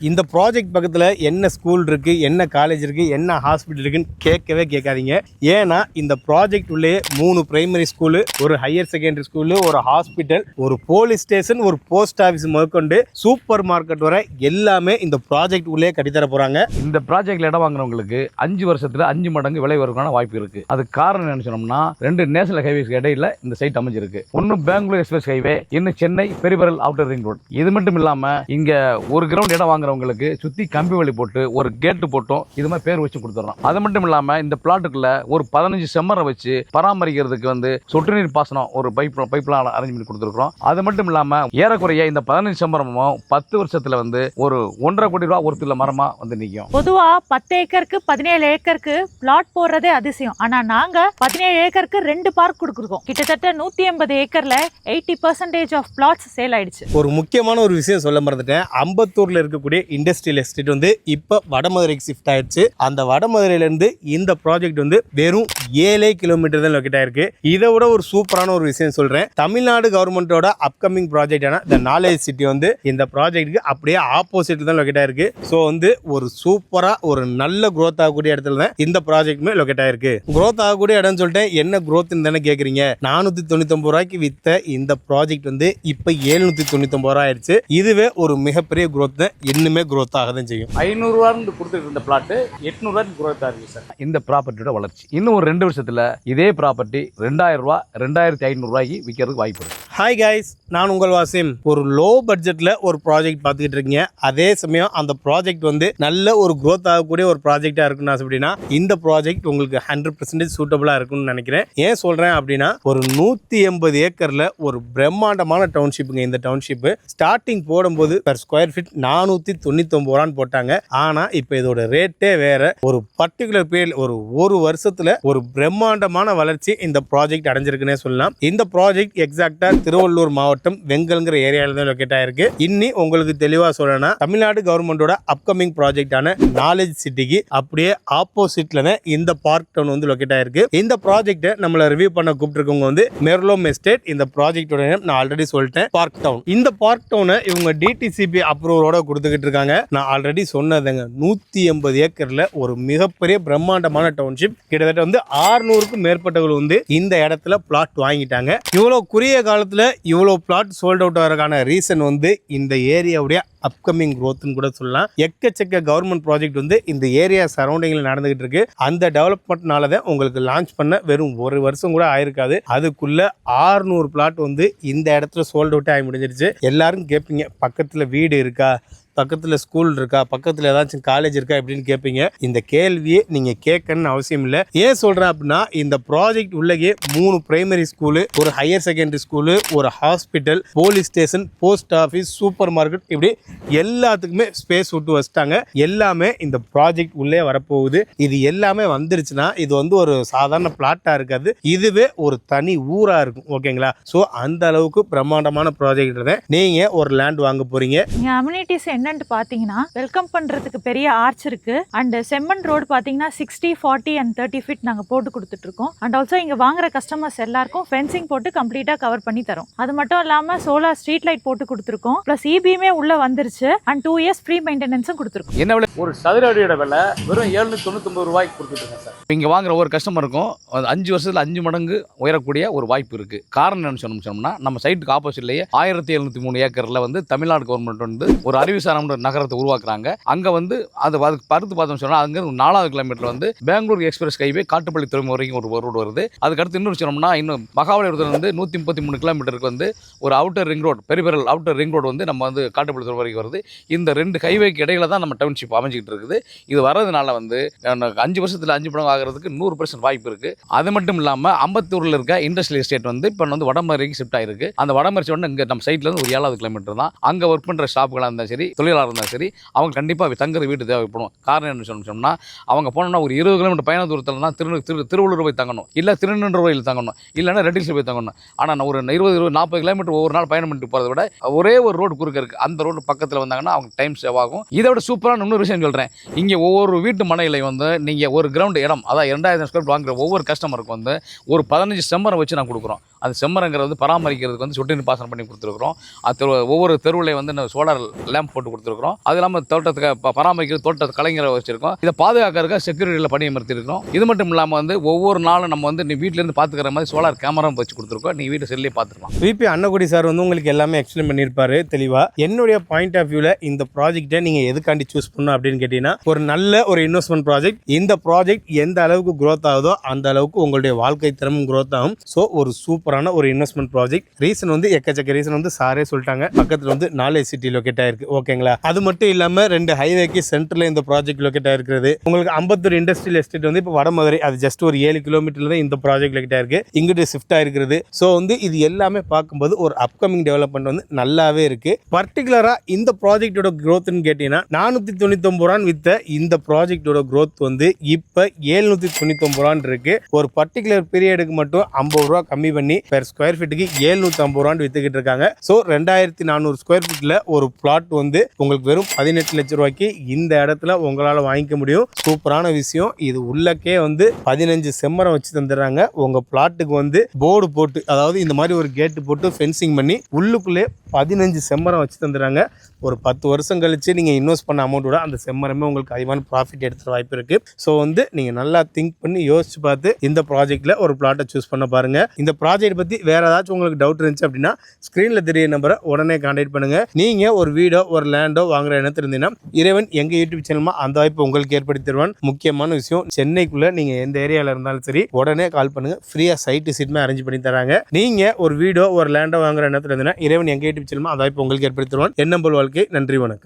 இந்த ப்ராஜெக்ட் பக்கத்தில் என்ன ஸ்கூல் இருக்குது என்ன காலேஜ் இருக்குது என்ன ஹாஸ்பிட்டல் இருக்குன்னு கேட்கவே கேட்காதீங்க. ஏன்னா இந்த ப்ராஜெக்ட் உள்ளே மூணு பிரைமரி ஸ்கூலு ஒரு ஹையர் செகண்டரி ஸ்கூலு ஒரு ஹாஸ்பிட்டல் ஒரு போலீஸ் ஸ்டேஷன் ஒரு போஸ்ட் ஆஃபீஸ் முதற்கொண்டு சூப்பர் மார்க்கெட் வரை எல்லாமே இந்த ப்ராஜெக்ட் உள்ளே கட்டித்தர போகிறாங்க இந்த ப்ராஜெக்ட்டில் இடம் வாங்குறவங்களுக்கு அஞ்சு வருஷத்தில் அஞ்சு மடங்கு விலை வருவதற்கான வாய்ப்பு இருக்குது அது காரணம் என்ன சொன்னோம்னா ரெண்டு நேஷனல் ஹைவேஸ்க்கு இடையில இந்த சைட் அமைஞ்சிருக்கு. ஒன்று பெங்களூர் எக்ஸ்பிரஸ் ஹைவே இன்னும் Chennai peripheral outer ring road இது மட்டும் இல்லாமல் இங்கே ஒரு கிரவுண்ட் இடம் வாங்குறவங்களுக்கு சுத்தி கம்பி வழி போட்டு ஒரு கேட்டு போட்டும் இது மாதிரி பேர் வச்சு கொடுத்துறோம். அது மட்டும் இல்லாம இந்த பிளாட்டுக்குள்ள ஒரு பதினஞ்சு செம்மரை வச்சு பராமரிக்கிறதுக்கு வந்து சொட்டு நீர் பாசனம் ஒரு பைப் பைப்லாம் அரேஞ்ச் பண்ணி கொடுத்துருக்கோம் அது மட்டும் இல்லாம ஏறக்குறைய இந்த பதினஞ்சு செம்மரமும் பத்து வருஷத்துல வந்து ஒரு ஒன்றரை கோடி ரூபா ஒருத்தர் மரமா வந்து நிற்கும் பொதுவா பத்து ஏக்கருக்கு பதினேழு ஏக்கருக்கு பிளாட் போடுறதே அதிசயம். ஆனா நாங்க பதினேழு ஏக்கருக்கு ரெண்டு பார்க் கொடுக்குறோம் கிட்டத்தட்ட நூத்தி எண்பது ஏக்கர்ல eighty percentage of plots sale ஆயிடுச்சு. ஒரு முக்கியமான ஒரு விஷயம் சொல்ல மறந்துட்டேன். அம்பத்தூர்ல இருக்கக்கூடிய இண்டஸ்ட்ரியல் எஸ்டேட் வந்து இப்போ வடமதுரைக்கு ஷிஃப்ட் ஆயிடுச்சு. அந்த வடமதுரையிலேருந்து இந்த ப்ராஜெக்ட் வந்து வெறும் ஏழே கிலோமீட்டர் தான் லொக்கேட் ஆயிருக்கு. இதை விட ஒரு சூப்பரான ஒரு விஷயம் சொல்கிறேன் தமிழ்நாடு கவர்மெண்டோட அப்கமிங் ப்ராஜெக்டான த நாலேஜ் சிட்டி வந்து இந்த ப்ராஜெக்ட்டுக்கு அப்படியே ஆப்போசிட் தான் லொக்கேட் ஆயிருக்கு. ஸோ வந்து ஒரு சூப்பராக ஒரு நல்ல க்ரோத் ஆகக்கூடிய இடத்துல தான் இந்த ப்ராஜெக்ட்டுமே லொக்கேட் ஆயிருக்கு. க்ரோத் ஆகக்கூடிய இடம்னு சொல்லிட்டு என்ன க்ரோத் தானே கேட்குறீங்க நானூற்றி தொண்ணூத்தொம்பது ரூபாய்க்கு வித்த இந்த ப்ராஜெக்ட் வந்து இப்போ ஏழ்நூற்றி தொண்ணூத்தொம்பது ரூபா ஆயிடுச்சு. இதுவே ஒரு மிகப்பெரிய க்ரோத் தான். இன்னுமே growth ஆக தான் செய்யும். ஐநூறுரூவான்னு கொடுத்துட்டு இருந்த பிளாட்டு எட்நூறுவாய்க்கு குரோத் ஆகுது சார் இந்த ப்ராப்பர்ட்டியோட வளர்ச்சி. இன்னும் ஒரு ரெண்டு வருஷத்துல இதே ப்ராப்பர்ட்டி ரெண்டாயிரம் ரூபா ரெண்டாயிரத்தி ஐநூறுரூவாய்க்கு விற்கிறதுக்கு வாய்ப்பு இருக்கு. ஹாய் காய்ஸ் நான் உங்கள் வாசிம். ஒரு லோ பட்ஜெட்டில் ஒரு ப்ராஜெக்ட் பார்த்துக்கிட்டு இருக்கீங்க. அதே சமயம் அந்த ப்ராஜெக்ட் வந்து நல்ல ஒரு growth ஆகக்கூடிய ஒரு ப்ராஜெக்டாக இருக்குன்னு ஆசைப்படினா இந்த ப்ராஜெக்ட் உங்களுக்கு ஹண்ட்ரட் பர்சன்டேஜ் சூட்டபுளாக இருக்கும்னு நினைக்கிறேன். ஏன் சொல்கிறேன் அப்படின்னா ஒரு நூற்றி எண்பது ஏக்கரில் ஒரு பிரம்மாண்டமான டவுன்ஷிப்புங்க இந்த டவுன்ஷிப்பு ஸ்டார்டிங் போடும்போது per ஸ்கொயர் ஃபீட் நானூற்றி தொண்ணூத்தொம்பது ரூபான்னு போட்டாங்க. ஆனால் இப்போ இதோட ரேட்டே வேற. ஒரு பர்டிகுலர் பீரியட் ஒரு ஒரு வருஷத்தில் ஒரு பிரம்மாண்டமான வளர்ச்சி இந்த ப்ராஜெக்ட் அடைஞ்சிருக்குன்னே சொல்லலாம். இந்த ப்ராஜெக்ட் எக்ஸாக்டா திருவள்ளூர் மாவட்டம் வெங்கல்ங்கிற ஏரியாவில் தான் லொக்கேட் ஆயிருக்கு. இன்னி உங்களுக்கு தெளிவாக சொல்லணும்னா தமிழ்நாடு கவர்மெண்டோட அப்கமிங் ப்ராஜெக்டான நாலேஜ் சிட்டிக்கு அப்படியே ஆப்போசிட்ல இந்த பார்க் டவுன் வந்து லொக்கேட் ஆயிருக்கு. இந்த ப்ராஜெக்ட்டை நம்மளை ரிவ்யூ பண்ண கூப்பிட்டுருக்கவங்க வந்து மெர்லோம் எஸ்டேட் இந்த ப்ராஜெக்டோட நான் ஆல்ரெடி சொல்லிட்டேன் பார்க் டவுன் இந்த பார்க் டவுனை இவங்க டிடிசிபி அப்ரூவலோட கொடுத்துக்கிட்டு இருக்காங்க. நான் ஆல்ரெடி சொன்னதுங்க. நூற்றி எண்பது ஏக்கரில் ஒரு மிகப்பெரிய பிரம்மாண்டமான டவுன்ஷிப் கிட்டத்தட்ட வந்து ஆறுநூறுக்கும் மேற்பட்டவர்கள் வந்து இந்த இடத்துல பிளாட் வாங்கிட்டாங்க. இவ்வளோ குறுகிய காலத்தில் இவ்வளோ பிளாட் சோல்ட் அவுட் ஆகிறதுக்கான ரீசன் வந்து இந்த ஏரியாவுடைய அப்கமிங் க்ரோத்னு கூட சொல்லலாம். எக்கச்சக்க கவர்மெண்ட் ப்ராஜெக்ட் வந்து இந்த ஏரியா சரௌண்டிங்கில் நடந்துகிட்டு இருக்கு. அந்த டெவலப்மெண்ட்னால தான் உங்களுக்கு லான்ச் பண்ண வெறும் ஒரு வருஷம் கூட ஆயிருக்காது. அதுக்குள்ள ஆறுநூறு பிளாட் வந்து இந்த இடத்துல சோல்ட் அவுட் ஆகி முடிஞ்சிருச்சு. எல்லாரும் கேட்பீங்க பக்கத்தில் வீடு இருக்கா? பக்கத்தில் ஸ்கூல் இருக்கா? பக்கத்தில் ஏதாச்சும் காலேஜ் இருக்கா? அப்படின்னு கேட்பீங்க இந்த கேள்வியே நீங்கள் கேட்கணும்னு அவசியம் இல்லை. ஏன் சொல்கிறேன் அப்படின்னா இந்த ப்ராஜெக்ட் உள்ளே மூணு பிரைமரி ஸ்கூலு ஒரு ஹையர் செகண்டரி ஸ்கூலு ஒரு hospital police station post office super market இப்படி எல்லாத்துக்குமே ஸ்பேஸ் விட்டு வச்சுட்டாங்க. எல்லாமே இந்த ப்ராஜெக்ட் உள்ளே வரப்போகுது. இது எல்லாமே வந்துருச்சுன்னா இது வந்து ஒரு சாதாரண பிளாட்டாக இருக்காது. இதுவே ஒரு தனி ஊராக இருக்கும். ஓகேங்களா ஸோ அந்த அளவுக்கு பிரம்மாண்டமான ப்ராஜெக்ட் நீங்கள் ஒரு லேண்ட் வாங்க போகிறீங்க நீங்கள் அம்யூனிட்டிஸ் என்னன்னு பார்த்தீங்கன்னா வெல்கம் பண்ணுறதுக்கு பெரிய ஆர்ச் இருக்கு. அண்ட் செம்மன் ரோடு பார்த்தீங்கன்னா sixty forty and thirty feet நாங்கள் போட்டு கொடுத்துட்ருக்கோம். அண்ட் ஆல்சோ இங்கே வாங்குற கஸ்டமர்ஸ் எல்லாருக்கும் ஃபென்சிங் போட்டு கம்ப்ளீட்டாக கவர் பண்ணி தரோம். அது மட்டும் இல்லாமல் சோலார் ஸ்ட்ரீட் லைட் போட்டு கொடுத்துருக்கோம். ப்ளஸ் இபியுமே வந்து வந்துருச்சு. அண்ட் டூ இயர்ஸ் ஃப்ரீ மெயின்டெனன்ஸும் கொடுத்துருக்கோம். என்ன ஒரு சதுர அடியோட விலை வெறும் ஏழ்நூத்தி தொண்ணூத்தொம்பது ரூபாய்க்கு கொடுத்துருங்க சார். இங்கே வாங்குற ஒரு கஸ்டமருக்கும் அஞ்சு வருஷத்துல அஞ்சு மடங்கு உயரக்கூடிய ஒரு வாய்ப்பு இருக்கு. காரணம் என்ன சொன்னோம் சொன்னோம்னா நம்ம சைட்டுக்கு ஆப்போசிட்லேயே ஆயிரத்தி எழுநூத்தி மூணு ஏக்கர்ல வந்து தமிழ்நாடு கவர்மெண்ட் வந்து ஒரு அறிவுசாரம்ன்ற நகரத்தை உருவாக்குறாங்க. அங்க வந்து அது அதுக்கு பருத்து பார்த்தோம் சொன்னா அங்க நாலாவது கிலோமீட்டர் வந்து பெங்களூர் எக்ஸ்பிரஸ் ஹைவே காட்டுப்பள்ளி துறைமுகம் வரைக்கும் ஒரு ரோடு வருது. அதுக்கடுத்து இன்னொரு சொன்னோம்னா இன்னும் மகாபலிபுரத்துல வந்து நூற்றி முப்பத்தி மூணு கிலோமீட்டருக்கு வந்து ஒரு outer ring road peripheral outer ring road வந்து நம்ம வந்து காட்டுப்பள்ளி துறை வரைக்கும் வருது. இந்த ரெண்டு ஹைவேக்கு இடையில தான் நம்ம டவுன்ஷிப் அமைஞ்சிக்கிட்டு இருக்குது. இது வர்றதுனால வந்து அஞ்சு வருஷத்தில் அஞ்சு படம் ஆகிறதுக்கு நூறு பர்சன்ட் வாய்ப்பு இருக்குது அது மட்டும் இல்லாமல் அம்பத்தூரில் இருக்க இண்டஸ்ட்ரியல் எஸ்டேட் வந்து இப்போ வந்து வடமதுரைக்கு ஷிஃப்ட் ஆயிருக்கு. அந்த வடமதுரை உடனே இங்கே நம்ம சைட்லேருந்து ஒரு ஏழாவது கிலோமீட்டர் தான். அங்கே ஒர்க் பண்ணுற ஸ்டாஃப்களாக இருந்தாலும் சரி தொழிலாளர் இருந்தாலும் சரி அவங்க கண்டிப்பாக தங்குற வீடு தேவைப்படும். காரணம் என்ன சொன்னோம் அவங்க போனோம்னா ஒரு இருபது கிலோமீட்டர் பயண தூரத்தில் தான் திரு திரு திருவள்ளூர் போய் தங்கணும். இல்லை திருநெல்வேலியில் தங்கணும். இல்லைன்னா ரெட்டில்ஸில் போய் தங்கணும். ஆனால் நான் ஒரு இருபது இருபது நாற்பது கிலோமீட்டர் ஒவ்வொரு நாள் பயணம் பண்ணிட்டு போகிறத விட ஒரே ஒரு ரோடு குறுக்க இருக்குது அந்த ரோடு பக்கத்தில் வந்தாங்கன்னா அவங்க டைம் சேவ் ஆகும். இதை விட சூப்பரான இன்னொரு விஷயம் சொல்கிறேன் இங்கே ஒவ்வொரு வீட்டு மனையில் வந்து நீங்கள் ஒரு கிரவுண்டு இடம் அதாவது இரண்டாயிரம் ஸ்கொயர் வாங்குற ஒவ்வொரு கஸ்டமருக்கு வந்து ஒரு பதினஞ்சு செம்மரம் வச்சு நான் கொடுக்குறோம். அந்த செம்மரங்கிறது வந்து பராமரிக்கிறதுக்கு வந்து சொட்டு நீர் பாசனம் பண்ணி கொடுத்துருக்குறோம். அது தெரு- ஒவ்வொரு தெருவிலையும் வந்து சோலார் லேம்ப் போட்டு கொடுத்துருக்குறோம். அது இல்லாமல் தோட்டத்துக்கு ப- பராமரிக்கிற தோட்ட கலைஞரை வச்சுருக்கோம். இதை பாதுகாக்கிறதுக்காக செக்யூரிட்டியில் பணியமர்த்திருக்கிறோம் இது மட்டும் இல்லாமல் வந்து ஒவ்வொரு நாளும் நம்ம வந்து நீ வீட்டிலேருந்து பார்த்துக்கிற மாதிரி சோலார் கேமராவும் வச்சு கொடுத்துருக்கோம். நீ வீட்டு செல்லே பார்த்துக்கலாம் விபி அன்னகுடி சார் வந்து உங்களுக்கு எல்லாமே எக்ஸ்பிளைன் பண்ணியிருப்பாரு தெளிவாக என்னுடைய பாயிண்ட் ஆஃப் வியூவில் இந்த ப்ராஜெக்ட்டை நீங்கள் எதுக்காண்டி சூஸ் பண்ணணும் அப்படின்னு கேட்டீங்கன்னா ஒரு நல்ல ஒரு இன்வெஸ்ட்மெண்ட் ப்ராஜெக்ட் இந்த ப்ராஜெக்ட் எந்த அளவுக்கு க்ரோத் ஆகுதோ அந்த அளவுக்கு உங்களுடைய வாழ்க்கை திறமும் க்ரோத் ஆகும். ஸோ ஒரு சூப்பரான ஒரு இன்வெஸ்ட்மெண்ட் ப்ராஜெக்ட் ரீசன் வந்து எக்கச்சக்க ரீசன் வந்து சாரே சொல்லிட்டாங்க. பக்கத்தில் வந்து நாலேஜ் சிட்டி லொக்கேட் ஆயிருக்கு. ஓகேங்களா அது மட்டும் இல்லாமல் ரெண்டு ஹைவேக்கு சென்டரில் இந்த ப்ராஜெக்ட் லொக்கேட் ஆயிருக்கிறது. உங்களுக்கு அம்பத்தூர் இண்டஸ்ட்ரியல் எஸ்டேட் வந்து இப்போ வடமதுரை அது ஜஸ்ட் ஒரு ஏழு கிலோமீட்டர்ல தான் இந்த ப்ராஜெக்ட் லொக்கேட் ஆயிருக்கு. இங்கிட்டு ஷிஃப்ட் ஆயிருக்கிறது. ஸோ வந்து இது எல்லாமே பார்க்கும்போது ஒரு அப்கமிங் டெவலப்மெண்ட் வந்து நல்லாவே இருக்கு. பர்டிகுலராக இந்த ப்ராஜெக்டோட க்ரோத்னு கேட்டீங்கன்னா நானூற்றி தொண்ணூத்தி ரூபான்னு வித்த இந்த ப்ராஜெக்டோட க்ரோத் வந்து இப்போ ஏழ்நூத்தி தொண்ணூத்தி ரூபான்னு இருக்கு. ஒரு பர்டிகுலர் பீரியடுக்கு மட்டும் ஐம்பது ரூபா கம்மி பண்ணி பெர் ஸ்கொயர் ஃபீட்டுக்கு ஏழ்நூற்றி ஐம்பது ரூபான்னு வித்துக்கிட்டு இருக்காங்க. ஸோ ரெண்டாயிரத்தி நானூறு ஸ்கொயர் ஃபீட்ல ஒரு பிளாட் வந்து உங்களுக்கு வெறும் பதினெட்டு லட்சம் ரூபாய்க்கு இந்த இடத்துல உங்களால வாங்கிக்க முடியும். சூப்பரான விஷயம். இது உள்ளக்கே வந்து பதினஞ்சு செம்மரம் வச்சு தந்துடுறாங்க. உங்க பிளாட்டுக்கு வந்து போர்டு போட்டு அதாவது இந்த மாதிரி ஒரு கேட்டு போட்டு ஃபென்சிங் பண்ணி உள்ளுக்குள்ளே பதினஞ்சு செம்மரம் வச்சு தந்துடுறாங்க. ஒரு பத்து வருஷம் கழிச்சு நீங்க இன்வெஸ்ட் பண்ண அமௌண்ட்டோட அந்த செம்மரமே உங்களுக்கு அதிகமான ப்ராஃபிட் எடுத்துகிற வாய்ப்பு இருக்குது ஸோ வந்து நீங்கள் நல்லா திங்க் பண்ணி யோசிச்சு பார்த்து இந்த ப்ராஜெக்ட்டில் ஒரு பிளாட்டை சூஸ் பண்ண பாருங்க. இந்த ப்ராஜெக்ட் பற்றி வேறு ஏதாச்சும் உங்களுக்கு டவுட் இருந்துச்சு அப்படின்னா ஸ்க்ரீனில் தெரிய நம்பரை உடனே கான்டாக்ட் பண்ணுங்கள் நீங்கள் ஒரு வீடோ ஒரு லேண்டோ வாங்குற இடத்துல இருந்தீங்கன்னா இறைவன் எங்கள் யூடியூப் சேனலுமா அந்த வாய்ப்பு உங்களுக்கு ஏற்படுத்தி தருவான். முக்கியமான விஷயம் சென்னைக்குள்ளே நீங்கள் எந்த ஏரியாவில் இருந்தாலும் சரி உடனே கால் பண்ணுங்க. ஃப்ரீயாக சைட்டு சீட்டுமே அரேஞ்ச் பண்ணி தராங்க. நீங்கள் ஒரு வீடோ ஒரு லேண்டோ வாங்குற இடத்துல இருந்தீங்கன்னா இறைவன் எங்கள் யூடியூப் சேனலுமா அந்த வாய்ப்பு உங்களுக்கு ஏற்படுத்தி தருவான். எண்ணம்பல் வாழ்க்கை நன்றி வணக்கம்.